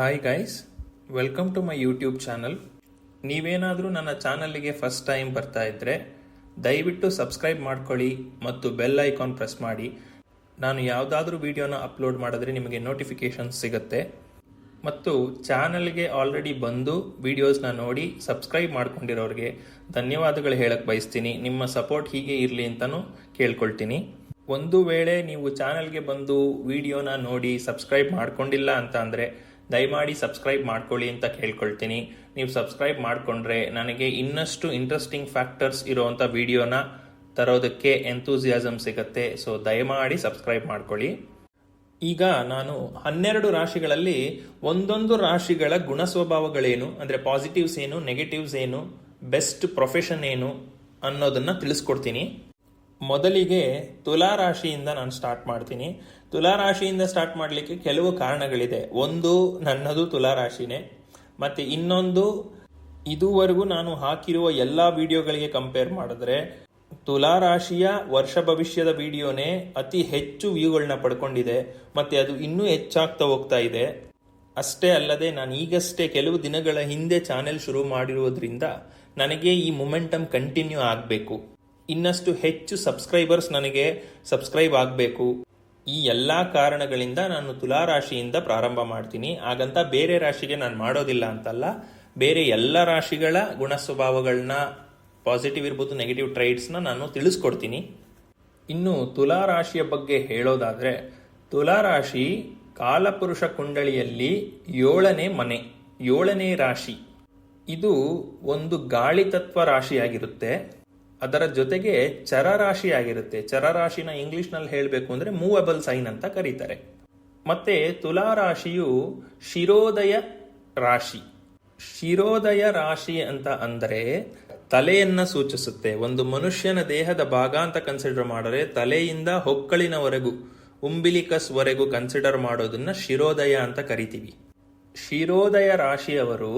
Hi guys welcome to my YouTube channel ನೀವೇನಾದರೂ ನನ್ನ ಚಾನಲ್ಗೆ ಫಸ್ಟ್ ಟೈಮ್ ಬರ್ತಾ ಇದ್ದರೆ ದಯವಿಟ್ಟು ಸಬ್ಸ್ಕ್ರೈಬ್ ಮಾಡ್ಕೊಳ್ಳಿ ಮತ್ತು ಬೆಲ್ ಐಕಾನ್ ಪ್ರೆಸ್ ಮಾಡಿ. ನಾನು ಯಾವುದಾದ್ರೂ ವಿಡಿಯೋನ ಅಪ್ಲೋಡ್ ಮಾಡಿದ್ರೆ ನಿಮಗೆ ನೋಟಿಫಿಕೇಶನ್ ಸಿಗುತ್ತೆ. ಮತ್ತು ಚಾನಲ್ಗೆ ಆಲ್ರೆಡಿ ಬಂದು ವಿಡಿಯೋಸ್ನ ನೋಡಿ ಸಬ್ಸ್ಕ್ರೈಬ್ ಮಾಡ್ಕೊಂಡಿರೋರಿಗೆ ಧನ್ಯವಾದಗಳು ಹೇಳಕ್ಕೆ ಬಯಸ್ತೀನಿ. ನಿಮ್ಮ ಸಪೋರ್ಟ್ ಹೀಗೆ ಇರಲಿ ಅಂತಲೂ ಕೇಳ್ಕೊಳ್ತೀನಿ. ಒಂದು ವೇಳೆ ನೀವು ಚಾನಲ್ಗೆ ಬಂದು ವಿಡಿಯೋನ ನೋಡಿ ಸಬ್ಸ್ಕ್ರೈಬ್ ಮಾಡ್ಕೊಂಡಿಲ್ಲ ಅಂತ ಅಂದರೆ ದಯಮಾಡಿ ಸಬ್ಸ್ಕ್ರೈಬ್ ಮಾಡ್ಕೊಳ್ಳಿ ಅಂತ ಕೇಳ್ಕೊಳ್ತೀನಿ. ನೀವು ಸಬ್ಸ್ಕ್ರೈಬ್ ಮಾಡಿಕೊಂಡ್ರೆ ನನಗೆ ಇನ್ನಷ್ಟು ಇಂಟ್ರೆಸ್ಟಿಂಗ್ ಫ್ಯಾಕ್ಟರ್ಸ್ ಇರುವಂಥ ವಿಡಿಯೋನ ತರೋದಕ್ಕೆ ಎಂತೂಸಿಯಾಸಮ್ ಸಿಗುತ್ತೆ. ಸೊ ದಯಮಾಡಿ ಸಬ್ಸ್ಕ್ರೈಬ್ ಮಾಡ್ಕೊಳ್ಳಿ. ಈಗ ನಾನು ಹನ್ನೆರಡು ರಾಶಿಗಳಲ್ಲಿ ಒಂದೊಂದು ರಾಶಿಗಳ ಗುಣ ಸ್ವಭಾವಗಳೇನು, ಅಂದರೆ ಪಾಸಿಟಿವ್ಸ್ ಏನು ನೆಗೆಟಿವ್ಸ್ ಏನು ಬೆಸ್ಟ್ ಪ್ರೊಫೆಷನ್ ಏನು ಅನ್ನೋದನ್ನು ತಿಳಿಸ್ಕೊಡ್ತೀನಿ. ಮೊದಲಿಗೆ ತುಲಾ ರಾಶಿಯಿಂದ ನಾನು ಸ್ಟಾರ್ಟ್ ಮಾಡ್ತೀನಿ. ತುಲಾ ರಾಶಿಯಿಂದ ಸ್ಟಾರ್ಟ್ ಮಾಡಲಿಕ್ಕೆ ಕೆಲವು ಕಾರಣಗಳಿದೆ. ಒಂದು, ನನ್ನದು ತುಲಾ ರಾಶಿನೇ ಮತ್ತು ಇನ್ನೊಂದು, ಇದುವರೆಗೂ ನಾನು ಹಾಕಿರುವ ಎಲ್ಲ ವಿಡಿಯೋಗಳಿಗೆ ಕಂಪೇರ್ ಮಾಡಿದ್ರೆ ತುಲಾ ರಾಶಿಯ ವರ್ಷ ಭವಿಷ್ಯದ ವಿಡಿಯೋನೇ ಅತಿ ಹೆಚ್ಚು ವ್ಯೂಗಳನ್ನ ಪಡ್ಕೊಂಡಿದೆ. ಮತ್ತೆ ಅದು ಇನ್ನೂ ಹೆಚ್ಚಾಗ್ತಾ ಹೋಗ್ತಾ ಇದೆ. ಅಷ್ಟೇ ಅಲ್ಲದೆ ನಾನು ಈಗಷ್ಟೇ ಕೆಲವು ದಿನಗಳ ಹಿಂದೆ ಚಾನೆಲ್ ಶುರು ಮಾಡಿರುವುದರಿಂದ ನನಗೆ ಈ ಮೊಮೆಂಟಮ್ ಕಂಟಿನ್ಯೂ ಆಗಬೇಕು. ಇನ್ನಷ್ಟು ಹೆಚ್ಚು ಸಬ್ಸ್ಕ್ರೈಬರ್ಸ್ ನನಗೆ ಸಬ್ಸ್ಕ್ರೈಬ್ ಆಗಬೇಕು. ಈ ಎಲ್ಲ ಕಾರಣಗಳಿಂದ ನಾನು ತುಲಾ ರಾಶಿಯಿಂದ ಪ್ರಾರಂಭ ಮಾಡ್ತೀನಿ. ಹಾಗಂತ ಬೇರೆ ರಾಶಿಗೆ ನಾನು ಮಾಡೋದಿಲ್ಲ ಅಂತಲ್ಲ. ಬೇರೆ ಎಲ್ಲ ರಾಶಿಗಳ ಗುಣ ಸ್ವಭಾವಗಳನ್ನ ಪಾಸಿಟಿವ್ ಇರ್ಬೋದು ನೆಗೆಟಿವ್ ಟ್ರೈಟ್ಸ್ನ ನಾನು ತಿಳಿಸ್ಕೊಡ್ತೀನಿ. ಇನ್ನು ತುಲಾ ರಾಶಿಯ ಬಗ್ಗೆ ಹೇಳೋದಾದ್ರೆ ತುಲಾ ರಾಶಿ ಕಾಲಪುರುಷ ಕುಂಡಳಿಯಲ್ಲಿ ಏಳನೇ ಮನೆ, ಏಳನೇ ರಾಶಿ. ಇದು ಒಂದು ಗಾಳಿ ತತ್ವ ರಾಶಿಯಾಗಿರುತ್ತೆ. ಅದರ ಜೊತೆಗೆ ಚರ ರಾಶಿ ಆಗಿರುತ್ತೆ ಚರ ರಾಶಿನ ಇಂಗ್ಲಿಷ್ನಲ್ಲಿ ಹೇಳಬೇಕು ಅಂದ್ರೆ ಮೂವಬಲ್ ಸೈನ್ ಅಂತ ಕರೀತಾರೆ. ಮತ್ತೆ ತುಲಾ ರಾಶಿಯು ಶಿರೋದಯ ರಾಶಿ. ಶಿರೋದಯ ರಾಶಿ ಅಂತ ಅಂದರೆ ತಲೆಯನ್ನ ಸೂಚಿಸುತ್ತೆ. ಒಂದು ಮನುಷ್ಯನ ದೇಹದ ಭಾಗ ಅಂತ ಕನ್ಸಿಡರ್ ಮಾಡಿದ್ರೆ ತಲೆಯಿಂದ ಹೊಕ್ಕಳಿನವರೆಗೂ, ಉಂಬಿಲಿಕಸ್ವರೆಗೂ ಕನ್ಸಿಡರ್ ಮಾಡೋದನ್ನ ಶಿರೋದಯ ಅಂತ ಕರಿತೀವಿ. ಶಿರೋದಯ ರಾಶಿಯವರು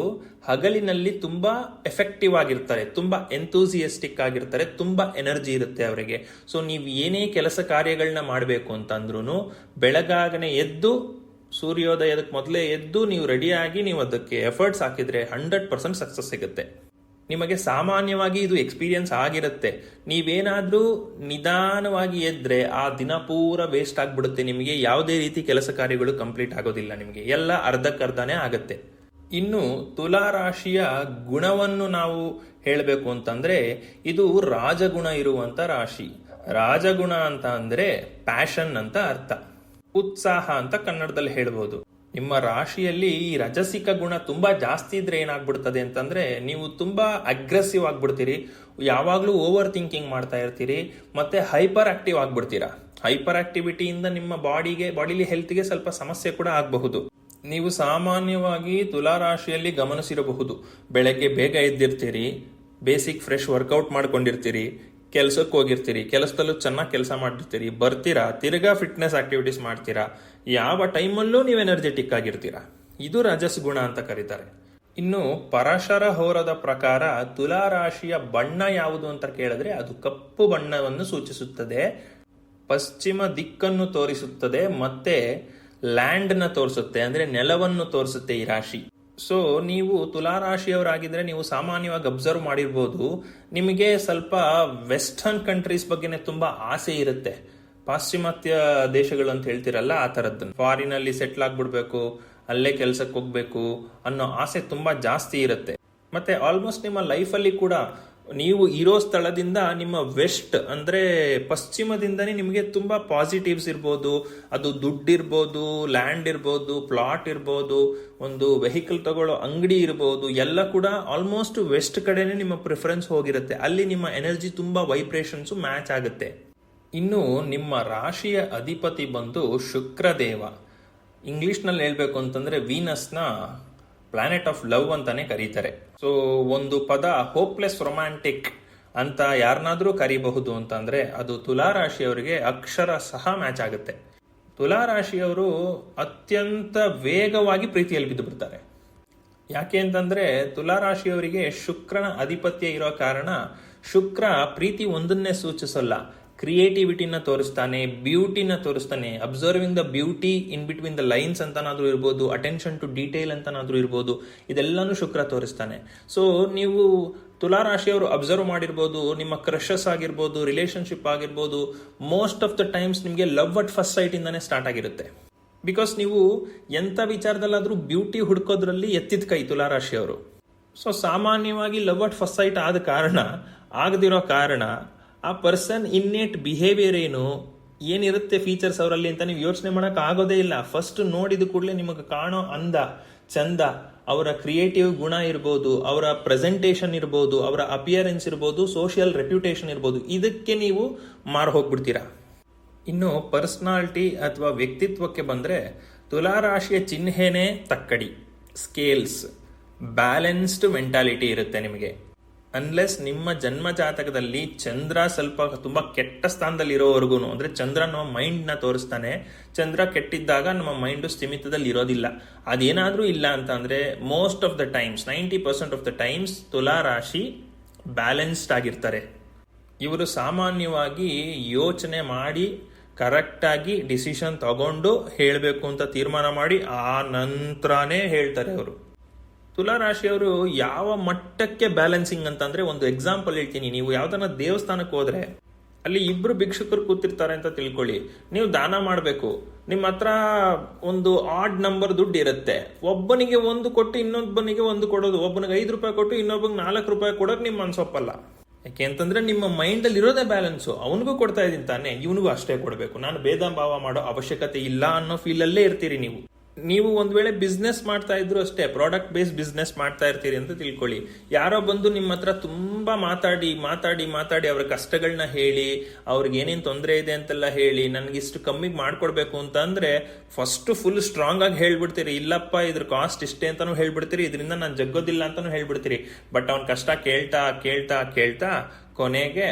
ಹಗಲಿನಲ್ಲಿ ತುಂಬಾ ಎಫೆಕ್ಟಿವ್ ಆಗಿರ್ತಾರೆ, ತುಂಬಾ ಎಂತೂಸಿಯಸ್ಟಿಕ್ ಆಗಿರ್ತಾರೆ, ತುಂಬಾ ಎನರ್ಜಿ ಇರುತ್ತೆ ಅವರಿಗೆ. ಸೊ ನೀವು ಏನೇ ಕೆಲಸ ಕಾರ್ಯಗಳನ್ನ ಮಾಡಬೇಕು ಅಂತಂದ್ರೂ ಬೆಳಗಾಗನೆ ಎದ್ದು ಸೂರ್ಯೋದಯದಕ್ಕೆ ಮೊದಲೇ ಎದ್ದು ನೀವು ರೆಡಿಯಾಗಿ ನೀವು ಅದಕ್ಕೆ ಎಫರ್ಟ್ಸ್ ಹಾಕಿದ್ರೆ ಹಂಡ್ರೆಡ್ ಪರ್ಸೆಂಟ್ ಸಕ್ಸಸ್ ಸಿಗುತ್ತೆ. ನಿಮಗೆ ಸಾಮಾನ್ಯವಾಗಿ ಇದು ಎಕ್ಸ್ಪೀರಿಯನ್ಸ್ ಆಗಿರುತ್ತೆ. ನೀವೇನಾದರೂ ನಿಧಾನವಾಗಿ ಎದ್ರೆ ಆ ದಿನ ಪೂರ ವೇಸ್ಟ್ ಆಗಿಬಿಡುತ್ತೆ. ನಿಮಗೆ ಯಾವುದೇ ರೀತಿ ಕೆಲಸ ಕಾರ್ಯಗಳು ಕಂಪ್ಲೀಟ್ ಆಗೋದಿಲ್ಲ ನಿಮಗೆ. ಎಲ್ಲ ಅರ್ಧಕ್ಕರ್ಧನೇ ಆಗುತ್ತೆ. ಇನ್ನು ತುಲಾ ರಾಶಿಯ ಗುಣವನ್ನು ನಾವು ಹೇಳಬೇಕು ಅಂತಂದ್ರೆ, ಇದು ರಾಜಗುಣ ಇರುವಂತ ರಾಶಿ. ರಾಜಗುಣ ಅಂತ ಅಂದ್ರೆ ಪ್ಯಾಷನ್ ಅಂತ ಅರ್ಥ. ಉತ್ಸಾಹ ಅಂತ ಕನ್ನಡದಲ್ಲಿ ಹೇಳ್ಬೋದು. ನಿಮ್ಮ ರಾಶಿಯಲ್ಲಿ ಈ ರಜಸಿಕ ಗುಣ ತುಂಬಾ ಜಾಸ್ತಿ ಇದ್ರೆ ಏನಾಗ್ಬಿಡ್ತದೆ ಅಂತಂದ್ರೆ ನೀವು ತುಂಬಾ ಅಗ್ರೆಸಿವ್ ಆಗ್ಬಿಡ್ತೀರಿ. ಯಾವಾಗಲೂ ಓವರ್ ಥಿಂಕಿಂಗ್ ಮಾಡ್ತಾ ಇರ್ತೀರಿ. ಮತ್ತೆ ಹೈಪರ್ ಆಕ್ಟಿವ್ ಆಗ್ಬಿಡ್ತೀರಾ. ಹೈಪರ್ ಆಕ್ಟಿವಿಟಿಯಿಂದ ನಿಮ್ಮ ಬಾಡಿಗೆ ಬಾಡಿಲಿ ಹೆಲ್ತ್ಗೆ ಸ್ವಲ್ಪ ಸಮಸ್ಯೆ ಕೂಡ ಆಗಬಹುದು. ನೀವು ಸಾಮಾನ್ಯವಾಗಿ ತುಲಾ ರಾಶಿಯಲ್ಲಿ ಗಮನಿಸಿರಬಹುದು. ಬೆಳಗ್ಗೆ ಬೇಗ ಎದ್ದಿರ್ತೀರಿ. ಬೇಸಿಕ್ ಫ್ರೆಶ್ ವರ್ಕೌಟ್ ಮಾಡ್ಕೊಂಡಿರ್ತೀರಿ. ಕೆಲ್ಸಕ್ಕೆ ಹೋಗಿರ್ತೀರಿ. ಕೆಲಸದಲ್ಲೂ ಚೆನ್ನಾಗಿ ಕೆಲಸ ಮಾಡಿರ್ತೀರಿ ಬರ್ತೀರಾ. ತಿರ್ಗಾ ಫಿಟ್ನೆಸ್ ಆಕ್ಟಿವಿಟೀಸ್ ಮಾಡ್ತೀರಾ. ಯಾವ ಟೈಮಲ್ಲೂ ನೀವು ಎನರ್ಜೆಟಿಕ್ ಆಗಿರ್ತೀರಾ? ಇದು ರಜಸ್ ಗುಣ ಅಂತ ಕರೀತಾರೆ. ಇನ್ನು ಪರಶರ ಹೋರದ ಪ್ರಕಾರ ತುಲಾ ರಾಶಿಯ ಬಣ್ಣ ಯಾವುದು ಅಂತ ಕೇಳಿದ್ರೆ ಅದು ಕಪ್ಪು ಬಣ್ಣವನ್ನು ಸೂಚಿಸುತ್ತದೆ, ಪಶ್ಚಿಮ ದಿಕ್ಕನ್ನು ತೋರಿಸುತ್ತದೆ, ಮತ್ತೆ ಲ್ಯಾಂಡ್ನ ತೋರಿಸುತ್ತೆ, ಅಂದ್ರೆ ನೆಲವನ್ನು ತೋರಿಸುತ್ತೆ ಈ ರಾಶಿ. ಸೊ ನೀವು ತುಲಾ ರಾಶಿಯವರಾಗಿದ್ರೆ ನೀವು ಸಾಮಾನ್ಯವಾಗಿ ಅಬ್ಸರ್ವ್ ಮಾಡಿರ್ಬೋದು. ನಿಮಗೆ ಸ್ವಲ್ಪ ವೆಸ್ಟರ್ನ್ ಕಂಟ್ರೀಸ್ ಬಗ್ಗೆನೆ ತುಂಬಾ ಆಸೆ ಇರುತ್ತೆ. ಪಾಶ್ಚಿಮಾತ್ಯ ದೇಶಗಳು ಅಂತ ಹೇಳ್ತಿರಲ್ಲ ಆ ತರದ್ದು ಫಾರಿನ್ ಅಲ್ಲಿ ಸೆಟ್ಲ್ ಆಗ್ಬಿಡ್ಬೇಕು, ಅಲ್ಲೇ ಕೆಲ್ಸಕ್ಕೆ ಹೋಗ್ಬೇಕು ಅನ್ನೋ ಆಸೆ ತುಂಬಾ ಜಾಸ್ತಿ ಇರುತ್ತೆ. ಮತ್ತೆ ಆಲ್ಮೋಸ್ಟ್ ನಿಮ್ಮ ಲೈಫಲ್ಲಿ ಕೂಡ ನೀವು ಇರೋ ಸ್ಥಳದಿಂದ ನಿಮ್ಮ ವೆಸ್ಟ್ ಅಂದ್ರೆ ಪಶ್ಚಿಮದಿಂದನೇ ನಿಮಗೆ ತುಂಬಾ ಪಾಸಿಟಿವ್ಸ್ ಇರ್ಬೋದು. ಅದು ದುಡ್ಡಿರ್ಬೋದು ಲ್ಯಾಂಡ್ ಇರ್ಬೋದು ಪ್ಲಾಟ್ ಇರ್ಬೋದು, ಒಂದು ವೆಹಿಕಲ್ ತಗೊಳ್ಳೋ ಅಂಗಡಿ ಇರ್ಬೋದು, ಎಲ್ಲ ಕೂಡ ಆಲ್ಮೋಸ್ಟ್ ವೆಸ್ಟ್ ಕಡೆನೆ ನಿಮ್ಮ ಪ್ರಿಫರೆನ್ಸ್ ಹೋಗಿರುತ್ತೆ. ಅಲ್ಲಿ ನಿಮ್ಮ ಎನರ್ಜಿ ತುಂಬಾ ವೈಬ್ರೇಷನ್ಸ್ ಮ್ಯಾಚ್ ಆಗುತ್ತೆ. ಇನ್ನು ನಿಮ್ಮ ರಾಶಿಯ ಅಧಿಪತಿ ಬಂದು ಶುಕ್ರದೇವ. ಇಂಗ್ಲಿಷ್ನಲ್ಲಿ ಹೇಳ್ಬೇಕು ಅಂತಂದ್ರೆ ವೀನಸ್ನ ಪ್ಲಾನೆಟ್ ಆಫ್ ಲವ್ ಅಂತಾನೆ ಕರೀತಾರೆ. ಸೊ ಒಂದು ಪದ ಹೋಪ್ಲೆಸ್ ರೊಮ್ಯಾಂಟಿಕ್ ಅಂತ ಯಾರನ್ನಾದರೂ ಕರಿಬಹುದು ಅಂತಂದರೆ ಅದು ತುಲಾ ರಾಶಿಯವರಿಗೆ ಅಕ್ಷರ ಸಹ ಮ್ಯಾಚ್ ಆಗುತ್ತೆ. ತುಲಾ ರಾಶಿಯವರು ಅತ್ಯಂತ ವೇಗವಾಗಿ ಪ್ರೀತಿಯಲ್ಲಿ ಬಿದ್ದು ಬಿಡ್ತಾರೆ. ಯಾಕೆ ಅಂತಂದ್ರೆ ತುಲಾ ರಾಶಿಯವರಿಗೆ ಶುಕ್ರನ ಅಧಿಪತ್ಯ ಇರೋ ಕಾರಣ ಶುಕ್ರ ಪ್ರೀತಿ ಒಂದನ್ನೇ ಸೂಚಿಸಲ್ಲ. ಕ್ರಿಯೇಟಿವಿಟಿನ ತೋರಿಸ್ತಾನೆ, ಬ್ಯೂಟಿನ ತೋರಿಸ್ತಾನೆ observing the beauty in between the lines ಅಂತನಾದ್ರೂ ಇರ್ಬೋದು ಅಟೆನ್ಷನ್ ಟು ಡೀಟೇಲ್ ಅಂತನಾದ್ರೂ ಇರ್ಬೋದು, ಇದೆಲ್ಲಾನು ಶುಕ್ರ ತೋರಿಸ್ತಾನೆ. ಸೊ ನೀವು ತುಲಾ ರಾಶಿಯವರು ಅಬ್ಸರ್ವ್ ಮಾಡಿರ್ಬೋದು, ನಿಮ್ಮ ಕ್ರಷಸ್ ಆಗಿರ್ಬೋದು ರಿಲೇಶನ್ಶಿಪ್ ಆಗಿರ್ಬೋದು ಮೋಸ್ಟ್ ಆಫ್ ದ ಟೈಮ್ಸ್ ನಿಮಗೆ ಲವ್ ಅಟ್ ಫಸ್ಟ್ ಸೈಟ್ ಇಂದಾನೆ ಸ್ಟಾರ್ಟ್ ಆಗಿರುತ್ತೆ. ಬಿಕಾಸ್ ನೀವು ಎಂಥ ವಿಚಾರದಲ್ಲಾದರೂ ಬ್ಯೂಟಿ ಹುಡ್ಕೋದ್ರಲ್ಲಿ ಎತ್ತಿದ ಕೈ ತುಲಾ ರಾಶಿಯವರು ಸೊ ಸಾಮಾನ್ಯವಾಗಿ ಲವ್ ಅಟ್ ಫಸ್ಟ್ ಸೈಟ್ ಆದ ಕಾರಣ, ಆಗದಿರೋ ಕಾರಣ ಆ ಪರ್ಸನ್ ಇನ್ನೇಟ್ ಬಿಹೇವಿಯರ್ ಏನು, ಏನಿರುತ್ತೆ ಫೀಚರ್ಸ್ ಅವರಲ್ಲಿ ಅಂತ ನೀವು ಯೋಚನೆ ಮಾಡಕ್ ಆಗೋದೇ ಇಲ್ಲ. ಫಸ್ಟ್ ನೋಡಿದ ಕೂಡಲೇ ನಿಮಗೆ ಕಾಣೋ ಅಂದ, ಚಂದ, ಅವರ ಕ್ರಿಯೇಟಿವ್ ಗುಣ ಇರ್ಬೋದು, ಅವರ ಪ್ರೆಸೆಂಟೇಷನ್ ಇರ್ಬೋದು, ಅವರ ಅಪಿಯರೆನ್ಸ್ ಇರ್ಬೋದು ಸೋಷಿಯಲ್ ರೆಪ್ಯುಟೇಷನ್ ಇರ್ಬೋದು, ಇದಕ್ಕೆ ನೀವು ಮಾರು ಹೋಗ್ಬಿಡ್ತೀರಾ? ಇನ್ನು ಪರ್ಸ್ನಾಲಿಟಿ ಅಥವಾ ವ್ಯಕ್ತಿತ್ವಕ್ಕೆ ಬಂದರೆ ತುಲಾರಾಶಿಯ ಚಿಹ್ನೆನೇ ತಕ್ಕಡಿ. ಸ್ಕೇಲ್ಸ್ ಬ್ಯಾಲೆನ್ಸ್ಡ್ ಮೆಂಟಾಲಿಟಿ ಇರುತ್ತೆ ನಿಮಗೆ. ಅನ್ಲೆಸ್ ನಿಮ್ಮ ಜನ್ಮ ಜಾತಕದಲ್ಲಿ ಚಂದ್ರ ಸ್ವಲ್ಪ ತುಂಬಾ ಕೆಟ್ಟ ಸ್ಥಾನದಲ್ಲಿ ಇರೋವರೆಗೂ ಅಂದ್ರೆ ಚಂದ್ರ ನಮ್ಮ ಮೈಂಡ್ನ ತೋರಿಸ್ತಾನೆ, ಚಂದ್ರ ಕೆಟ್ಟಿದ್ದಾಗ ನಮ್ಮ ಮೈಂಡ್ ಸ್ಥಿಮಿತದಲ್ಲಿ ಇರೋದಿಲ್ಲ ಅದೇನಾದರೂ ಇಲ್ಲ ಅಂತ ಅಂದರೆ most of the times ninety percent of the times ತುಲಾ ರಾಶಿ ಬ್ಯಾಲೆನ್ಸ್ಡ್ ಆಗಿರ್ತಾರೆ. ಇವರು ಸಾಮಾನ್ಯವಾಗಿ ಯೋಚನೆ ಮಾಡಿ ಕರೆಕ್ಟಾಗಿ ಡಿಸಿಷನ್ ತಗೊಂಡು ಹೇಳಬೇಕು ಅಂತ ತೀರ್ಮಾನ ಮಾಡಿ, ಆ ನಂತರನೇ ಹೇಳ್ತಾರೆ ಅವರು. ತುಲಾ ರಾಶಿಯವರು ಯಾವ ಮಟ್ಟಕ್ಕೆ ಬ್ಯಾಲೆನ್ಸಿಂಗ್ ಅಂತಂದ್ರೆ ಒಂದು ಎಕ್ಸಾಂಪಲ್ ಹೇಳ್ತೀನಿ. ನೀವು ಯಾವ್ದನ್ನ ದೇವಸ್ಥಾನಕ್ಕೆ ಹೋದ್ರೆ, ಅಲ್ಲಿ ಇಬ್ರು ಭಿಕ್ಷುಕರು ಕೂತಿರ್ತಾರೆ ಅಂತ ತಿಳ್ಕೊಳ್ಳಿ. ನೀವು ದಾನ ಮಾಡಬೇಕು. ನಿಮ್ಮ ಹತ್ರ ಒಂದು ಆಡ್ ನಂಬರ್ ದುಡ್ಡು ಇರುತ್ತೆ. ಒಬ್ಬನಿಗೆ ಒಂದು ಕೊಟ್ಟು ಇನ್ನೊಬ್ಬನಿಗೆ ಒಂದು ಕೊಡೋದು. ಒಬ್ಬನಿಗೆ ಐದು ರೂಪಾಯಿ ಕೊಟ್ಟು ಇನ್ನೊಬ್ಬನಿಗೆ ನಾಲ್ಕು ರೂಪಾಯಿ ಕೊಡೋಕೆ ನಿಮ್ಮ ಮನ್ಸೊಪ್ಪಲ್ಲ ಯಾಕೆ ಅಂತಂದ್ರೆ ನಿಮ್ಮ ಮೈಂಡ್ ಅಲ್ಲಿ ಇರೋದೇ ಬ್ಯಾಲೆನ್ಸು ಅವನಿಗೂ ಕೊಡ್ತಾ ಇದೀನಿ ತಾನೆ, ಇವನಿಗೂ ಅಷ್ಟೇ ಕೊಡಬೇಕು. ನಾನು ಭೇದ ಭಾವ ಮಾಡೋ ಅವಶ್ಯಕತೆ ಇಲ್ಲ ಅನ್ನೋ ಫೀಲ್ ಅಲ್ಲೇ ಇರ್ತೀರಿ ನೀವು. ನೀವು ಒಂದ್ ವೇಳೆ ಬಿಸ್ನೆಸ್ ಮಾಡ್ತಾ ಇದ್ರು ಅಷ್ಟೇ ಪ್ರಾಡಕ್ಟ್ ಬೇಸ್ ಬಿಸ್ನೆಸ್ ಮಾಡ್ತಾ ಇರ್ತೀರಿ ಅಂತ ತಿಳ್ಕೊಳ್ಳಿ. ಯಾರೋ ಬಂದು ನಿಮ್ಮ ಹತ್ರ ತುಂಬಾ ಮಾತಾಡಿ ಮಾತಾಡಿ ಮಾತಾಡಿ ಅವ್ರ ಕಷ್ಟಗಳನ್ನ ಹೇಳಿ, ಅವ್ರಿಗೆ ಏನೇನು ತೊಂದರೆ ಇದೆ ಅಂತೆಲ್ಲ ಹೇಳಿ, ನನ್ಗೆ ಇಷ್ಟು ಕಮ್ಮಿಗೆ ಮಾಡ್ಕೊಡ್ಬೇಕು ಅಂತ ಅಂದ್ರೆ ಫಸ್ಟ್ ಫುಲ್ ಸ್ಟ್ರಾಂಗ್ ಆಗಿ ಹೇಳ್ಬಿಡ್ತೀರಿ. ಇಲ್ಲಪ್ಪ, ಇದ್ರ ಕಾಸ್ಟ್ ಇಷ್ಟೇ ಅಂತಾನು ಹೇಳ್ಬಿಡ್ತೀರಿ, ಇದರಿಂದ ನಾನು ಜಗ್ಗೋದಿಲ್ಲ ಅಂತಾನು ಹೇಳ್ಬಿಡ್ತೀರಿ. ಬಟ್ ಅವ್ನ ಕಷ್ಟ ಕೇಳ್ತಾ ಕೇಳ್ತಾ ಕೇಳ್ತಾ ಕೊನೆಗೆ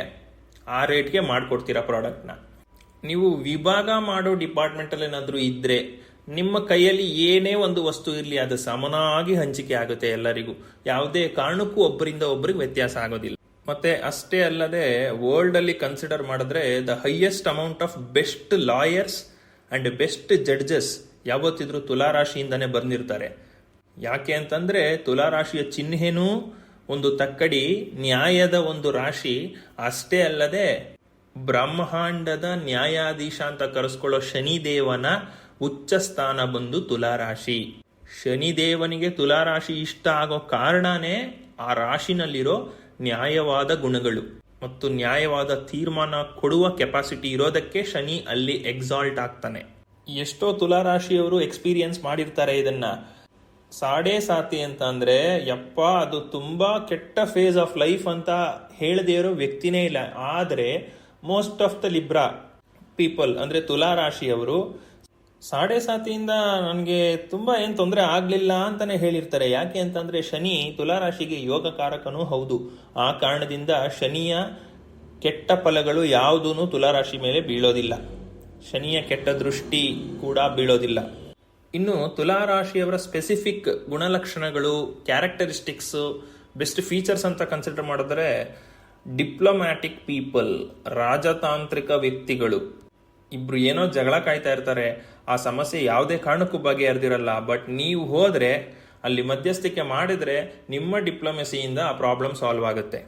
ಆ ರೇಟ್ಗೆ ಮಾಡ್ಕೊಡ್ತೀರಾ ಪ್ರಾಡಕ್ಟ್ನ ನೀವು ವಿಭಾಗ ಮಾಡೋ ಡಿಪಾರ್ಟ್ಮೆಂಟ್ ಅಲ್ಲಿ ಏನಾದ್ರೂ ಇದ್ರೆ ನಿಮ್ಮ ಕೈಯಲ್ಲಿ ಏನೇ ಒಂದು ವಸ್ತು ಇರಲಿ, ಅದು ಸಮನಾಗಿ ಹಂಚಿಕೆ ಆಗುತ್ತೆ ಎಲ್ಲರಿಗೂ. ಯಾವುದೇ ಕಾರಣಕ್ಕೂ ಒಬ್ಬರಿಂದ ಒಬ್ಬರಿಗೆ ವ್ಯತ್ಯಾಸ ಆಗೋದಿಲ್ಲ. ಮತ್ತೆ ಅಷ್ಟೇ ಅಲ್ಲದೆ ವರ್ಲ್ಡ್ ಅಲ್ಲಿ ಕನ್ಸಿಡರ್ ಮಾಡಿದ್ರೆ the highest amount of best lawyers and best judges ಯಾವತ್ತಿದ್ರು ತುಲಾರಾಶಿಯಿಂದನೇ ಬಂದಿರ್ತಾರೆ. ಯಾಕೆ ಅಂತಂದ್ರೆ, ತುಲಾರಾಶಿಯ ಚಿಹ್ನೆನೂ ಒಂದು ತಕ್ಕಡಿ ನ್ಯಾಯದ ಒಂದು ರಾಶಿ. ಅಷ್ಟೇ ಅಲ್ಲದೆ, ಬ್ರಹ್ಮಾಂಡದ ನ್ಯಾಯಾಧೀಶ ಅಂತ ಕರೆಸ್ಕೊಳ್ಳೋ ಶನಿದೇವನ ಉಚ್ಚ ಸ್ಥಾನ ಬಂದು ತುಲಾರಾಶಿ. ಶನಿದೇವನಿಗೆ ತುಲಾರಾಶಿ ಇಷ್ಟ ಆಗೋ ಕಾರಣನೇ ಆ ರಾಶಿನಲ್ಲಿರೋ ನ್ಯಾಯವಾದ ಗುಣಗಳು. ಮತ್ತು ನ್ಯಾಯವಾದ ತೀರ್ಮಾನ ಕೊಡುವ ಕೆಪಾಸಿಟಿ ಇರೋದಕ್ಕೆ ಶನಿ ಅಲ್ಲಿ ಎಕ್ಸಾಲ್ಟ್ ಆಗ್ತಾನೆ. ಎಷ್ಟೋ ತುಲಾರಾಶಿಯವರು ಎಕ್ಸ್ಪೀರಿಯನ್ಸ್ ಮಾಡಿರ್ತಾರೆ ಇದನ್ನ. ಸಾಡೆ ಸಾತಿ ಅಂತ ಅಂದ್ರೆ, ಯಪ್ಪ, ಅದು ತುಂಬಾ ಕೆಟ್ಟ ಫೇಸ್ ಆಫ್ ಲೈಫ್ ಅಂತ ಹೇಳದೇ ಇರೋ ವ್ಯಕ್ತಿನೇ ಇಲ್ಲ. ಆದ್ರೆ most of the Libra people ಅಂದ್ರೆ ತುಲಾ ರಾಶಿಯವರು ಸಾಡೆ ಸಾತಿಯಿಂದ ನನಗೆ ತುಂಬ ಏನು ತೊಂದರೆ ಆಗಲಿಲ್ಲ ಅಂತಲೇ ಹೇಳಿರ್ತಾರೆ. ಯಾಕೆ ಅಂತಂದರೆ ಶನಿ ತುಲಾ ರಾಶಿಗೆ ಯೋಗಕಾರಕನೂ ಹೌದು. ಆ ಕಾರಣದಿಂದ ಶನಿಯ ಕೆಟ್ಟ ಫಲಗಳು ಯಾವುದೂ ತುಲಾರಾಶಿ ಮೇಲೆ ಬೀಳೋದಿಲ್ಲ. ಶನಿಯ ಕೆಟ್ಟ ದೃಷ್ಟಿ ಕೂಡ ಬೀಳೋದಿಲ್ಲ. ಇನ್ನು ತುಲಾರಾಶಿಯವರ ಸ್ಪೆಸಿಫಿಕ್ ಗುಣಲಕ್ಷಣಗಳು ಕ್ಯಾರೆಕ್ಟರಿಸ್ಟಿಕ್ಸ್ ಬೆಸ್ಟ್ ಫೀಚರ್ಸ್ ಅಂತ ಕನ್ಸಿಡರ್ ಮಾಡಿದ್ರೆ ಡಿಪ್ಲೊಮ್ಯಾಟಿಕ್ ಪೀಪಲ್ ರಾಜತಾಂತ್ರಿಕ ವ್ಯಕ್ತಿಗಳು ಇಬ್ರು ಏನೋ ಜಗಳ ಕಾಯ್ತಾ ಇರ್ತಾರೆ. ಆ ಸಮಸ್ಯೆ ಯಾವುದೇ ಕಾರಣಕ್ಕೂ ಬಗೆಹರಿದಿರಲ್ಲ. ಬಟ್ ನೀವು ಹೋದ್ರೆ, ಅಲ್ಲಿ ಮಧ್ಯಸ್ಥಿಕೆ ಮಾಡಿದ್ರೆ ನಿಮ್ಮ ಡಿಪ್ಲೊಮೆಸಿಯಿಂದ ಆ ಪ್ರಾಬ್ಲಮ್ ಸಾಲ್ವ್ ಆಗುತ್ತೆ.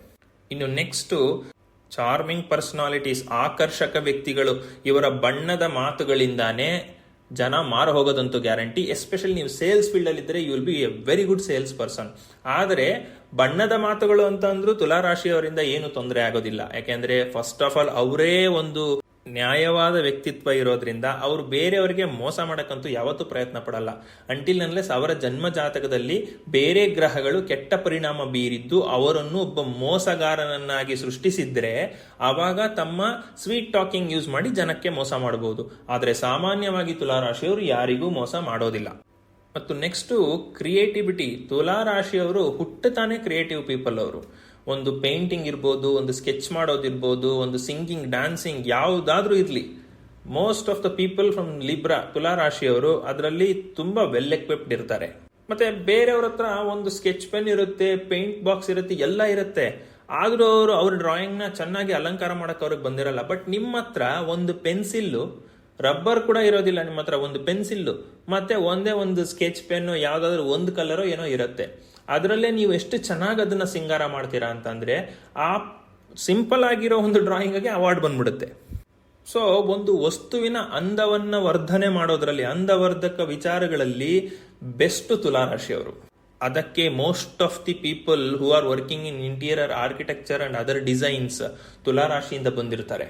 ಇನ್ನು ನೆಕ್ಸ್ಟ್, ಚಾರ್ಮಿಂಗ್ ಪರ್ಸನಾಲಿಟೀಸ್, ಆಕರ್ಷಕ ವ್ಯಕ್ತಿಗಳು, ಇವರ ಬಣ್ಣದ ಮಾತುಗಳಿಂದಾನೇ ಜನ ಮಾರು ಹೋಗೋದಂತೂ ಗ್ಯಾರಂಟಿ. ಎಸ್ಪೆಷಲಿ ನೀವು ಸೇಲ್ಸ್ ಫೀಲ್ಡ್ ಅಲ್ಲಿ ಇದ್ರೆ you will be a very good sales person ಆದರೆ, ಬಣ್ಣದ ಮಾತುಗಳು ಅಂತ ಅಂದ್ರೂ ತುಲಾರಾಶಿಯವರಿಂದ ಏನು ತೊಂದರೆ ಆಗೋದಿಲ್ಲ. ಯಾಕೆಂದರೆ ಫಸ್ಟ್ ಆಫ್ ಆಲ್ ಅವರೇ ಒಂದು ನ್ಯಾಯವಾದ ವ್ಯಕ್ತಿತ್ವ ಇರೋದ್ರಿಂದ ಅವರು ಬೇರೆಯವರಿಗೆ ಮೋಸ ಮಾಡಕ್ಕಂತೂ ಯಾವತ್ತೂ ಪ್ರಯತ್ನ ಪಡಲ್ಲ. ಅಂಟಿಲ್ ಅನ್ಲೆಸ್ ಅವರ ಜನ್ಮ ಜಾತಕದಲ್ಲಿ ಬೇರೆ ಗ್ರಹಗಳು ಕೆಟ್ಟ ಪರಿಣಾಮ ಬೀರಿದ್ದು ಅವರನ್ನು ಒಬ್ಬ ಮೋಸಗಾರನನ್ನಾಗಿ ಸೃಷ್ಟಿಸಿದ್ರೆ ಆವಾಗ ತಮ್ಮ ಸ್ವೀಟ್ ಟಾಕಿಂಗ್ ಯೂಸ್ ಮಾಡಿ ಜನಕ್ಕೆ ಮೋಸ ಮಾಡಬಹುದು. ಆದರೆ ಸಾಮಾನ್ಯವಾಗಿ ತುಲಾರಾಶಿಯವರು ಯಾರಿಗೂ ಮೋಸ ಮಾಡೋದಿಲ್ಲ. ಮತ್ತು ನೆಕ್ಸ್ಟು ಕ್ರಿಯೇಟಿವಿಟಿ ತುಲಾರಾಶಿಯವರು ಹುಟ್ಟುತ್ತಾನೆ ಕ್ರಿಯೇಟಿವ್ ಪೀಪಲ್ ಅವರು. ಒಂದು ಪೇಂಟಿಂಗ್ ಇರ್ಬೋದು, ಒಂದು ಸ್ಕೆಚ್ ಮಾಡೋದಿರ್ಬೋದು ಒಂದು ಸಿಂಗಿಂಗ್ ಡ್ಯಾನ್ಸಿಂಗ್ ಯಾವುದಾದ್ರೂ ಇರಲಿ. Most of the people from Libra ತುಲಾರಾಶಿಯವರು ಅದರಲ್ಲಿ ತುಂಬ ವೆಲ್ ಎಕ್ವಿಪ್ಡ್ ಇರ್ತಾರೆ. ಮತ್ತೆ ಬೇರೆಯವ್ರ ಹತ್ರ ಒಂದು ಸ್ಕೆಚ್ ಪೆನ್ ಇರುತ್ತೆ ಪೇಂಟ್ ಬಾಕ್ಸ್ ಇರುತ್ತೆ, ಎಲ್ಲ ಇರುತ್ತೆ. ಆದರೂ ಅವರು ಅವ್ರ ಡ್ರಾಯಿಂಗ್ನ ಚೆನ್ನಾಗಿ ಅಲಂಕಾರ ಮಾಡಕ್ ಅವ್ರಿಗೆ ಬಂದಿರಲ್ಲ. ಬಟ್ ನಿಮ್ಮ ಹತ್ರ ಒಂದು ಪೆನ್ಸಿಲ್ಲು ರಬ್ಬರ್ ಕೂಡ ಇರೋದಿಲ್ಲ ನಿಮ್ಮ ಹತ್ರ, ಒಂದು ಪೆನ್ಸಿಲ್ಲು ಮತ್ತೆ ಒಂದೇ ಒಂದು ಸ್ಕೆಚ್ ಪೆನ್ನು ಯಾವುದಾದ್ರೂ ಒಂದು ಕಲರೋ ಏನೋ ಇರುತ್ತೆ. ಅದರಲ್ಲೇ ನೀವು ಎಷ್ಟು ಚೆನ್ನಾಗಿ ಅದನ್ನ ಸಿಂಗಾರ ಮಾಡ್ತೀರಾ ಅಂತಂದ್ರೆ ಆ ಸಿಂಪಲ್ ಆಗಿರೋ ಒಂದು ಡ್ರಾಯಿಂಗ್ಗೆ ಅವಾರ್ಡ್ ಬಂದ್ಬಿಡುತ್ತೆ. ಸೊ ಒಂದು ವಸ್ತುವಿನ ಅಂದವನ್ನ ವರ್ಧನೆ ಮಾಡೋದ್ರಲ್ಲಿ, ಅಂದವರ್ಧಕ ವಿಚಾರಗಳಲ್ಲಿ ಬೆಸ್ಟ್ ತುಲಾರಾಶಿಯವರು. ಅದಕ್ಕೆ most of the people who are working in interior architecture and other designs ತುಲಾರಾಶಿಯಿಂದ ಬಂದಿರ್ತಾರೆ.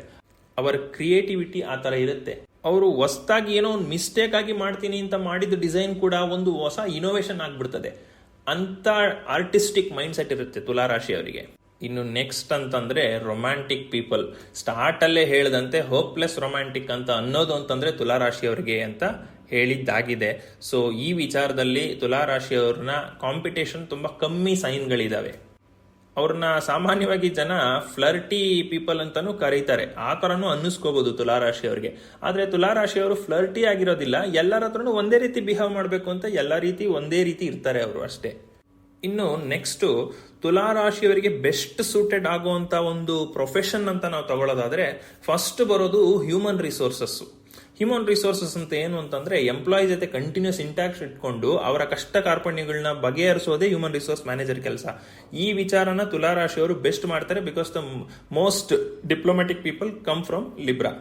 ಅವರ ಕ್ರಿಯೇಟಿವಿಟಿ ಆ ಥರ ಇರುತ್ತೆ. ಅವರು ಹೊಸ್ದಾಗಿ ಏನೋ ಒಂದು ಮಿಸ್ಟೇಕ್ ಆಗಿ ಮಾಡ್ತೀನಿ ಅಂತ ಮಾಡಿದ ಡಿಸೈನ್ ಕೂಡ ಒಂದು ಹೊಸ ಇನೋವೇಷನ್ ಆಗ್ಬಿಡ್ತದೆ. ಅಂತ ಆರ್ಟಿಸ್ಟಿಕ್ ಮೈಂಡ್ ಸೆಟ್ ಇರುತ್ತೆ ತುಲಾರಾಶಿ ಅವರಿಗೆ ಇನ್ನು ನೆಕ್ಸ್ಟ್ ಅಂತಂದ್ರೆ ರೊಮ್ಯಾಂಟಿಕ್ ಪೀಪಲ್ ಸ್ಟಾರ್ಟ್ ಅಲ್ಲೇ ಹೇಳದಂತೆ ಹೋಪ್ಲೆಸ್ ರೊಮ್ಯಾಂಟಿಕ್ ಅಂತ ಅನ್ನೋದು ಅಂತಂದ್ರೆ ತುಲಾರಾಶಿಯವರಿಗೆ ಅಂತ ಹೇಳಿದ್ದಾಗಿದೆ. ಸೊ ಈ ವಿಚಾರದಲ್ಲಿ ತುಲಾರಾಶಿಯವ್ರನ್ನ ಕಾಂಪಿಟೇಷನ್ ತುಂಬಾ ಕಮ್ಮಿ ಸೈನ್ಗಳಿದಾವೆ ಅವ್ರನ್ನ ಸಾಮಾನ್ಯವಾಗಿ ಜನ ಫ್ಲರ್ಟಿ ಪೀಪಲ್ ಅಂತಾನೂ ಕರೀತಾರೆ. ಆ ಥರನೂ ಅನ್ನಿಸ್ಕೋಬಹುದು ತುಲಾರಾಶಿ ಅವರಿಗೆ. ಆದರೆ ತುಲಾರಾಶಿ ಅವರು ಫ್ಲರ್ಟಿ ಆಗಿರೋದಿಲ್ಲ. ಎಲ್ಲರ ಹತ್ರನು ಒಂದೇ ರೀತಿ ಬಿಹೇವ್ ಮಾಡಬೇಕು ಅಂತ ಎಲ್ಲ ರೀತಿ ಒಂದೇ ರೀತಿ ಇರ್ತಾರೆ ಅವರು ಅಷ್ಟೇ. ಇನ್ನು ನೆಕ್ಸ್ಟ್ ತುಲಾರಾಶಿಯವರಿಗೆ ಬೆಸ್ಟ್ ಸೂಟೆಡ್ ಆಗುವಂತ ಒಂದು ಪ್ರೊಫೆಷನ್ ಅಂತ ನಾವು ತಗೊಳ್ಳೋದಾದ್ರೆ ಫಸ್ಟ್ ಬರೋದು ಹ್ಯೂಮನ್ ರಿಸೋರ್ಸಸ್ ಹ್ಯೂಮನ್ ರಿಸೋರ್ಸಸ್ ಅಂತ ಏನು ಅಂತಂದ್ರೆ ಎಂಪ್ಲಾಯ್ ಜೊತೆ ಕಂಟಿನ್ಯೂಸ್ ಇಂಟ್ಯಾಕ್ಟ್ ಇಟ್ಕೊಂಡು ಅವರ ಕಷ್ಟ ಕಾರ್ಪಣ್ಯಗಳನ್ನ ಬಗೆಹರಿಸೋದೇ ಹ್ಯೂಮನ್ ರಿಸೋರ್ಸ್ ಮ್ಯಾನೇಜರ್ ಕೆಲಸ. ಈ ವಿಚಾರನ ತುಲಾರಾಶಿಯವರು ಬೆಸ್ಟ್ ಮಾಡ್ತಾರೆ because the most diplomatic people come from Libra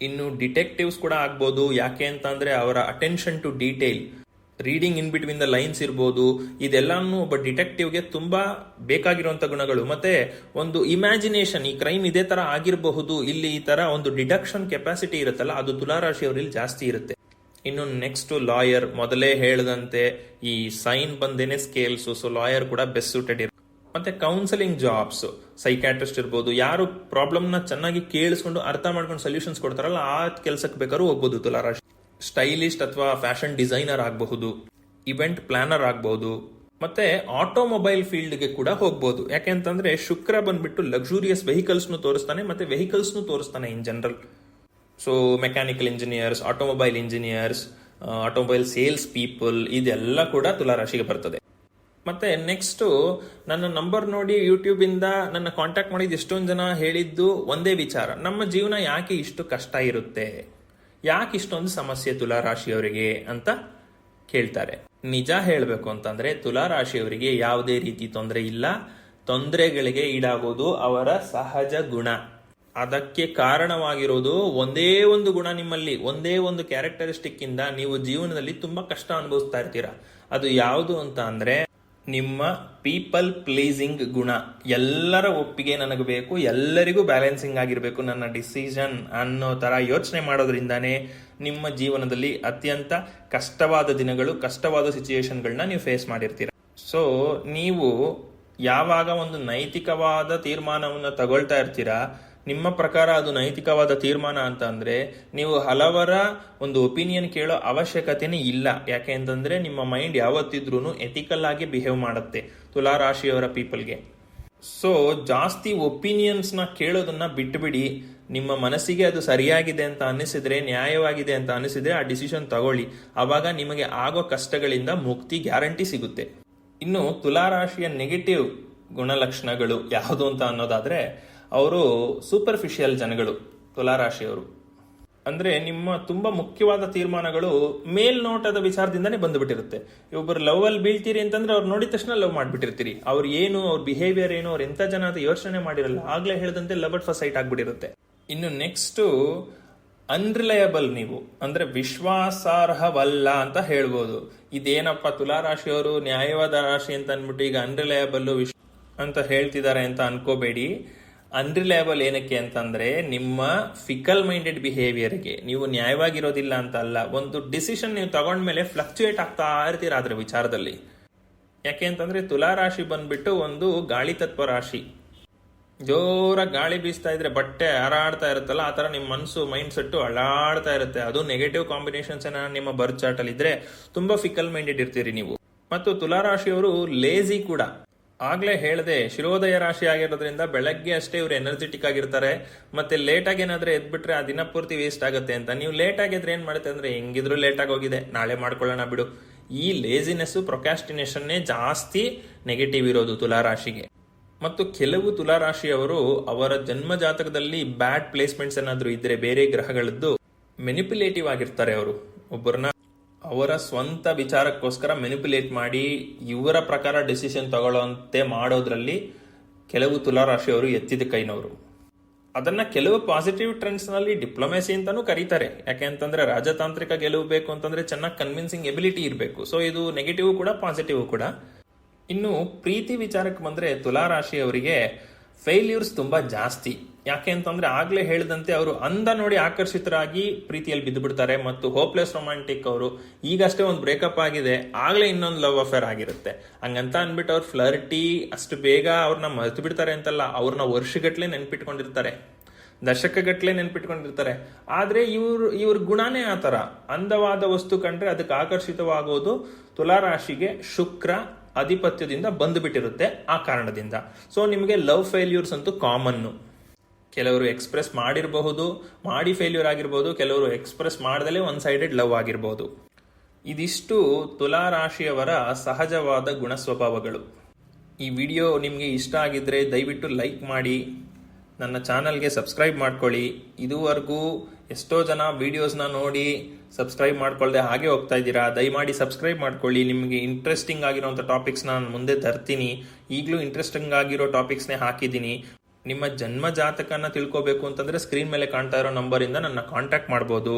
ಇನ್ನು ಡಿಟೆಕ್ಟಿವ್ಸ್ ಕೂಡ ಆಗ್ಬೋದು. ಯಾಕೆ ಅಂತಂದ್ರೆ ಅವರ attention to detail reading in between the lines ಇರ್ಬೋದು, ಇದೆಲ್ಲಾನು ಒಬ್ಬ ಡಿಟೆಕ್ಟಿವ್ಗೆ ತುಂಬಾ ಬೇಕಾಗಿರುವಂತ ಗುಣಗಳು. ಮತ್ತೆ ಒಂದು ಇಮ್ಯಾಜಿನೇಷನ್ ಈ ಕ್ರೈಮ್ ಇದೇ ತರ ಆಗಿರಬಹುದು, ಇಲ್ಲಿ ಈ ತರ ಒಂದು ಡಿಡಕ್ಷನ್ ಕೆಪಾಸಿಟಿ ಇರುತ್ತಲ್ಲ, ಅದು ತುಲಾರಾಶಿಯವರಲ್ಲಿ ಜಾಸ್ತಿ ಇರುತ್ತೆ. ಇನ್ನು ನೆಕ್ಸ್ಟ್ ಲಾಯರ್ ಮೊದಲೇ ಹೇಳದಂತೆ ಈ ಸೈನ್ ಬಂದೇನೆ ಸ್ಕೇಲ್ಸ್ ಸೊ ಲಾಯರ್ ಕೂಡ ಬೆಸ್ಟ್ ಸೂಟೆಡ್ ಇರುತ್ತೆ ಮತ್ತೆ ಕೌನ್ಸಿಲಿಂಗ್ ಜಾಬ್ಸ್ ಸೈಕ್ಯಾಟ್ರಿಸ್ಟ್ ಇರ್ಬೋದು, ಯಾರು ಪ್ರಾಬ್ಲಮ್ನ ಚೆನ್ನಾಗಿ ಕೇಳಿಸ್ಕೊಂಡು ಅರ್ಥ ಮಾಡ್ಕೊಂಡು ಸೊಲ್ಯೂಷನ್ಸ್ ಕೊಡ್ತಾರಲ್ಲ, ಆ ಕೆಲಸಕ್ಕೆ ಬೇಕಾದ್ರೂ ಹೋಗ್ಬೋದು ತುಲಾರಾಶಿ ಸ್ಟೈಲಿಸ್ಟ್ ಅಥವಾ ಫ್ಯಾಷನ್ ಡಿಸೈನರ್ ಆಗಬಹುದು, ಇವೆಂಟ್ ಪ್ಲಾನರ್ ಆಗಬಹುದು, ಮತ್ತೆ ಆಟೋಮೊಬೈಲ್ ಫೀಲ್ಡ್ಗೆ ಕೂಡ ಹೋಗ್ಬೋದು. ಯಾಕೆಂತಂದ್ರೆ ಶುಕ್ರ ಬಂದ್ಬಿಟ್ಟು ಲಕ್ಸುರಿಯಸ್ ವೆಹಿಕಲ್ಸ್ನು ತೋರಿಸ್ತಾನೆ, ಮತ್ತೆ ವೆಹಿಕಲ್ಸ್ನು ತೋರಿಸ್ತಾನೆ in general. So mechanical engineers automobile engineers automobile sales people ಇದೆಲ್ಲ ಕೂಡ ತುಲಾರಾಶಿಗೆ ಬರ್ತದೆ. ಮತ್ತೆ ನೆಕ್ಸ್ಟ್ ನನ್ನ ನಂಬರ್ ನೋಡಿ ಯೂಟ್ಯೂಬ್ ಇಂದ ನನ್ನ ಕಾಂಟ್ಯಾಕ್ಟ್ ಮಾಡಿದ ಎಷ್ಟೊಂದು ಜನ ಹೇಳಿದ್ದು ಒಂದೇ ವಿಚಾರ. ನಮ್ಮ ಜೀವನ ಯಾಕೆ ಇಷ್ಟು ಕಷ್ಟ ಇರುತ್ತೆ? ಯಾಕೆ ಇಷ್ಟೊಂದು ಸಮಸ್ಯೆ ತುಲಾರಾಶಿಯವರಿಗೆ ಅಂತ ಕೇಳ್ತಾರೆ. ನಿಜ ಹೇಳಬೇಕು ಅಂತಂದ್ರೆ ತುಲಾರಾಶಿಯವರಿಗೆ ಯಾವುದೇ ರೀತಿ ತೊಂದರೆ ಇಲ್ಲ. ತೊಂದರೆಗಳಿಗೆ ಈಡಾಗೋದು ಅವರ ಸಹಜ ಗುಣ. ಅದಕ್ಕೆ ಕಾರಣವಾಗಿರೋದು ಒಂದೇ ಒಂದು ಗುಣ ನಿಮ್ಮಲ್ಲಿ, ಒಂದೇ ಒಂದು ಕ್ಯಾರೆಕ್ಟರಿಸ್ಟಿಕ್ ಇಂದ ನೀವು ಜೀವನದಲ್ಲಿ ತುಂಬಾ ಕಷ್ಟ ಅನುಭವಿಸ್ತಾ ಇರ್ತೀರಾ. ಅದು ಯಾವುದು ಅಂತ ಅಂದ್ರೆ ನಿಮ್ಮ ಪೀಪಲ್ ಪ್ಲೀಸಿಂಗ್ ಗುಣ. ಎಲ್ಲರ ಒಪ್ಪಿಗೆ ನನಗೆ ಬೇಕು, ಎಲ್ಲರಿಗೂ ಬ್ಯಾಲೆನ್ಸಿಂಗ್ ಆಗಿರಬೇಕು ನನ್ನ ಡಿಸಿಷನ್ ಅನ್ನೋ ತರ ಯೋಚನೆ ಮಾಡೋದ್ರಿಂದಾನೇ ನಿಮ್ಮ ಜೀವನದಲ್ಲಿ ಅತ್ಯಂತ ಕಷ್ಟವಾದ ದಿನಗಳು, ಕಷ್ಟವಾದ ಸಿಚುಯೇಷನ್ಗಳನ್ನ ನೀವು ಫೇಸ್ ಮಾಡಿರ್ತೀರ. ಸೊ ನೀವು ಯಾವಾಗ ಒಂದು ನೈತಿಕವಾದ ತೀರ್ಮಾನವನ್ನು ತಗೊಳ್ತಾ ಇರ್ತೀರಾ ನಿಮ್ಮ ಪ್ರಕಾರ ಅದು ನೈತಿಕವಾದ ತೀರ್ಮಾನ ಅಂತ ಅಂದ್ರೆ ನೀವು ಹಲವರ ಒಂದು ಒಪಿನಿಯನ್ ಕೇಳೋ ಅವಶ್ಯಕತೆನೇ ಇಲ್ಲ. ಯಾಕೆ ಅಂತಂದ್ರೆ ನಿಮ್ಮ ಮೈಂಡ್ ಯಾವತ್ತಿದ್ರೂ ಎಥಿಕಲ್ ಆಗಿ ಬಿಹೇವ್ ಮಾಡುತ್ತೆ ತುಲಾರಾಶಿಯವರ ಪೀಪಲ್ಗೆ. ಸೊ ಜಾಸ್ತಿ ಒಪಿನಿಯನ್ಸ್ನ ಕೇಳೋದನ್ನ ಬಿಟ್ಟುಬಿಡಿ ನಿಮ್ಮ ಮನಸ್ಸಿಗೆ ಅದು ಸರಿಯಾಗಿದೆ ಅಂತ ಅನ್ನಿಸಿದ್ರೆ, ನ್ಯಾಯವಾಗಿದೆ ಅಂತ ಅನ್ನಿಸಿದ್ರೆ ಆ ಡಿಸಿಷನ್ ತಗೊಳ್ಳಿ. ಅವಾಗ ನಿಮಗೆ ಆಗೋ ಕಷ್ಟಗಳಿಂದ ಮುಕ್ತಿ ಗ್ಯಾರಂಟಿ ಸಿಗುತ್ತೆ. ಇನ್ನು ತುಲಾರಾಶಿಯ ನೆಗೆಟಿವ್ ಗುಣಲಕ್ಷಣಗಳು ಯಾವುದು ಅಂತ ಅನ್ನೋದಾದ್ರೆ ಅವರು ಸೂಪರ್ಫಿಷಿಯಲ್ ಜನಗಳು, ತುಲಾರಾಶಿಯವರು. ಅಂದ್ರೆ ನಿಮ್ಮ ತುಂಬಾ ಮುಖ್ಯವಾದ ತೀರ್ಮಾನಗಳು ಮೇಲ್ನೋಟದ ವಿಚಾರದಿಂದಾನೇ ಬಂದ್ಬಿಟ್ಟಿರುತ್ತೆ. ಒಬ್ಬರು ಲವ್ ಅಲ್ಲಿ ಬೀಳ್ತೀರಿ ಅಂತಂದ್ರೆ ಅವ್ರು ನೋಡಿದ ತಕ್ಷಣ ಲವ್ ಮಾಡ್ಬಿಟ್ಟಿರ್ತೀರಿ. ಅವ್ರು ಏನು, ಅವ್ರ ಬಿಹೇವಿಯರ್ ಏನು, ಅವ್ರು ಎಂತ ಜನ ಅಂತ ಯೋಚನೆ ಮಾಡಿರಲ್ಲ, ಆಗ್ಲೇ ಹೇಳಿದಂತೆ ಲವ್ ಅಟ್ ಫಸ್ಟ್ ಸೈಟ್ ಆಗ್ಬಿಟ್ಟಿರುತ್ತೆ. ಇನ್ನು ನೆಕ್ಸ್ಟು ಅನ್ರಿಲಯಬಲ್ ನೀವು, ಅಂದ್ರೆ ವಿಶ್ವಾಸಾರ್ಹವಲ್ಲ ಅಂತ ಹೇಳ್ಬೋದು. ಇದೇನಪ್ಪ ತುಲಾರಾಶಿಯವರು, ನ್ಯಾಯವಾದ ರಾಶಿ ಅಂತ ಅಂದ್ಬಿಟ್ಟು ಈಗ ಅನ್ರಿಲಯಬಲ್ಲು ವಿಶ್ ಅಂತ ಹೇಳ್ತಿದ್ದಾರೆ ಅಂತ ಅನ್ಕೋಬೇಡಿ. ಅನ್ರಿಲಯಬಲ್ ಏನಕ್ಕೆ ಅಂತಂದ್ರೆ ನಿಮ್ಮ ಫಿಕಲ್ ಮೈಂಡೆಡ್ ಬಿಹೇವಿಯರ್ಗೆ ನೀವು ನ್ಯಾಯವಾಗಿರೋದಿಲ್ಲ ಅಂತ ಅಲ್ಲ, ಒಂದು ಡಿಸಿಷನ್ ನೀವು ತಗೊಂಡ್ಮೇಲೆ ಫ್ಲಕ್ಚುಯೇಟ್ ಆಗ್ತಾ ಇರ್ತೀರ ಅದ್ರ ವಿಚಾರದಲ್ಲಿ. ಯಾಕೆ ಅಂತಂದ್ರೆ ತುಲಾರಾಶಿ ಬಂದ್ಬಿಟ್ಟು ಒಂದು ಗಾಳಿ ತತ್ವ ರಾಶಿ. ಜೋರ ಗಾಳಿ ಬೀಸ್ತಾ ಇದ್ರೆ ಬಟ್ಟೆ ಹಾರಾಡ್ತಾ ಇರುತ್ತಲ್ಲ, ಆ ತರ ನಿಮ್ಮ ಮನಸ್ಸು ಮೈಂಡ್ ಸೆಟ್ಟು ಅಳಾಡ್ತಾ ಇರುತ್ತೆ. ಅದು ನೆಗೆಟಿವ್ ಕಾಂಬಿನೇಷನ್ಸ್ ನಿಮ್ಮ ಬರ್ತ್ ಚಾರ್ಟ್ ಅಲ್ಲಿ ಇದ್ರೆ ತುಂಬಾ ಫಿಕಲ್ ಮೈಂಡೆಡ್ ಇರ್ತೀರಿ ನೀವು. ಮತ್ತು ತುಲಾರಾಶಿಯವರು ಲೇಜಿ ಕೂಡ. ಆಗ್ಲೇ ಹೇಳ್ದೆ ಶಿರೋದಯ ರಾಶಿ ಆಗಿರೋದ್ರಿಂದ ಬೆಳಗ್ಗೆ ಅಷ್ಟೇ ಇವ್ರು ಎನರ್ಜೆಟಿಕ್ ಆಗಿರ್ತಾರೆ. ಮತ್ತೆ ಲೇಟ್ ಆಗಿ ಏನಾದ್ರೆ ಎದ್ಬಿಟ್ರೆ ಆ ದಿನ ಪೂರ್ತಿ ವೇಸ್ಟ್ ಆಗುತ್ತೆ ಅಂತ. ನೀವು ಲೇಟ್ ಆಗಿದ್ರೆ ಏನ್ ಮಾಡುತ್ತೆ ಅಂದ್ರೆ ಹೆಂಗಿದ್ರು ಲೇಟ್ ಆಗಿ ಹೋಗಿದೆ. ನಾಳೆ ಮಾಡ್ಕೊಳ್ಳೋಣ ಬಿಡು. ಈ ಲೇಸಿನೆಸ್ ಪ್ರೊಕ್ಯಾಸ್ಟಿನೇಷನ್ನೇ ಜಾಸ್ತಿ ನೆಗೆಟಿವ್ ಇರೋದು ತುಲಾರಾಶಿಗೆ ಮತ್ತು ಕೆಲವು ತುಲಾರಾಶಿಯವರು ಅವರ ಜನ್ಮ ಜಾತಕದಲ್ಲಿ ಬ್ಯಾಡ್ ಪ್ಲೇಸ್ಮೆಂಟ್ಸ್ ಏನಾದ್ರೂ ಇದ್ರೆ ಬೇರೆ ಗ್ರಹಗಳದ್ದು ಮೆನಿಪುಲೇಟಿವ್ ಆಗಿರ್ತಾರೆ ಅವರು. ಒಬ್ಬರನ್ನ ಅವರ ಸ್ವಂತ ವಿಚಾರಕ್ಕೋಸ್ಕರ ಮೆನಿಪುಲೇಟ್ ಮಾಡಿ ಇವರ ಪ್ರಕಾರ ಡಿಸಿಷನ್ ತಗೊಳ್ಳೋಂತೆ ಮಾಡೋದ್ರಲ್ಲಿ ಕೆಲವು ತುಲಾರಾಶಿಯವರು ಎತ್ತಿದ ಕೈನವರು ಅದನ್ನ ಕೆಲವು ಪಾಸಿಟಿವ್ ಟ್ರೆಂಡ್ಸ್ನಲ್ಲಿ ಡಿಪ್ಲೊಮೆಸಿ ಅಂತಾನೂ ಕರೀತಾರೆ. ಯಾಕೆ ಅಂತಂದ್ರೆ ರಾಜತಾಂತ್ರಿಕ ಗೆಲುವು ಬೇಕು ಅಂತಂದ್ರೆ ಚೆನ್ನಾಗಿ ಕನ್ವಿನ್ಸಿಂಗ್ ಎಬಿಲಿಟಿ ಇರಬೇಕು. ಸೊ ಇದು ನೆಗೆಟಿವ್ ಕೂಡ ಪಾಸಿಟಿವ್ ಕೂಡ. ಇನ್ನು ಪ್ರೀತಿ ವಿಚಾರಕ್ಕೆ ಬಂದ್ರೆ ತುಲಾರಾಶಿಯವರಿಗೆ ಫೇಲ್ಯೂರ್ಸ್ ತುಂಬಾ ಜಾಸ್ತಿ. ಯಾಕೆ ಅಂತಂದ್ರೆ ಆಗ್ಲೇ ಹೇಳಿದಂತೆ ಅವರು ಅಂದ ನೋಡಿ ಆಕರ್ಷಿತರಾಗಿ ಪ್ರೀತಿಯಲ್ಲಿ ಬಿದ್ದು ಬಿಡ್ತಾರೆ ಮತ್ತು ಹೋಪ್ಲೆಸ್ ರೊಮ್ಯಾಂಟಿಕ್ ಅವರು ಈಗಷ್ಟೇ ಒಂದು ಬ್ರೇಕಪ್ ಆಗಿದೆ, ಆಗ್ಲೇ ಇನ್ನೊಂದು ಲವ್ ಅಫೇರ್ ಆಗಿರುತ್ತೆ. ಹಂಗಂತ ಅಂದ್ಬಿಟ್ಟು ಅವ್ರು ಫ್ಲರ್ಟಿ ಅಷ್ಟು ಬೇಗ ಅವ್ರನ್ನ ಮರೆತು ಬಿಡ್ತಾರೆ ಅಂತಲ್ಲ, ಅವ್ರನ್ನ ವರ್ಷಗಟ್ಲೆ ನೆನ್ಪಿಟ್ಕೊಂಡಿರ್ತಾರೆ. ದಶಕಗಟ್ಲೆ ನೆನ್ಪಿಟ್ಕೊಂಡಿರ್ತಾರೆ. ಆದ್ರೆ ಇವ್ರ ಇವ್ರ ಗುಣನೇ ಆ ತರ ಅಂದವಾದ ವಸ್ತು ಕಂಡ್ರೆ ಅದಕ್ಕೆ ಆಕರ್ಷಿತವಾಗೋದು ತುಲಾರಾಶಿಗೆ ಶುಕ್ರ ಅಧಿಪತ್ಯದಿಂದ ಬಂದುಬಿಟ್ಟಿರುತ್ತೆ ಆ ಕಾರಣದಿಂದ. ಸೊ ನಿಮಗೆ ಲವ್ ಫೇಲ್ಯೂರ್ಸ್ ಅಂತೂ ಕಾಮನ್ನು. ಕೆಲವರು ಎಕ್ಸ್ಪ್ರೆಸ್ ಮಾಡಿರಬಹುದು, ಮಾಡಿ ಫೇಲ್ಯೂರ್ ಆಗಿರ್ಬೋದು, ಕೆಲವರು ಎಕ್ಸ್ಪ್ರೆಸ್ ಮಾಡದಲೇ ಒನ್ ಸೈಡೆಡ್ ಲವ್ ಆಗಿರ್ಬೋದು. ಇದಿಷ್ಟು ತುಲಾ ರಾಶಿಯವರ ಸಹಜವಾದ ಗುಣ ಸ್ವಭಾವಗಳು ಈ ವಿಡಿಯೋ ನಿಮಗೆ ಇಷ್ಟ ಆಗಿದ್ರೆ ದಯವಿಟ್ಟು ಲೈಕ್ ಮಾಡಿ ನನ್ನ ಚಾನಲ್ಗೆ ಸಬ್ಸ್ಕ್ರೈಬ್ ಮಾಡ್ಕೊಳ್ಳಿ. ಇದುವರೆಗೂ ಎಷ್ಟೋ ಜನ ವೀಡಿಯೋಸ್ನ ನೋಡಿ ಸಬ್ಸ್ಕ್ರೈಬ್ ಮಾಡ್ಕೊಳ್ಳದೆ ಹಾಗೆ ಹೋಗ್ತಾ ಇದ್ದೀರಾ? ದಯಮಾಡಿ ಸಬ್ಸ್ಕ್ರೈಬ್ ಮಾಡ್ಕೊಳ್ಳಿ. ನಿಮಗೆ ಇಂಟ್ರೆಸ್ಟಿಂಗ್ ಆಗಿರೋಂಥ ಟಾಪಿಕ್ಸ್ನ ನಾನು ಮುಂದೆ ತರ್ತೀನಿ. ಈಗಲೂ ಇಂಟ್ರೆಸ್ಟಿಂಗ್ ಆಗಿರೋ ಟಾಪಿಕ್ಸ್ನೇ ಹಾಕಿದ್ದೀನಿ. ನಿಮ್ಮ ಜನ್ಮ ಜಾತಕನ ತಿಳ್ಕೋಬೇಕು ಅಂತಂದರೆ ಸ್ಕ್ರೀನ್ ಮೇಲೆ ಕಾಣ್ತಾ ಇರೋ ನಂಬರಿಂದ ನನ್ನ ಕಾಂಟ್ಯಾಕ್ಟ್ ಮಾಡ್ಬೋದು.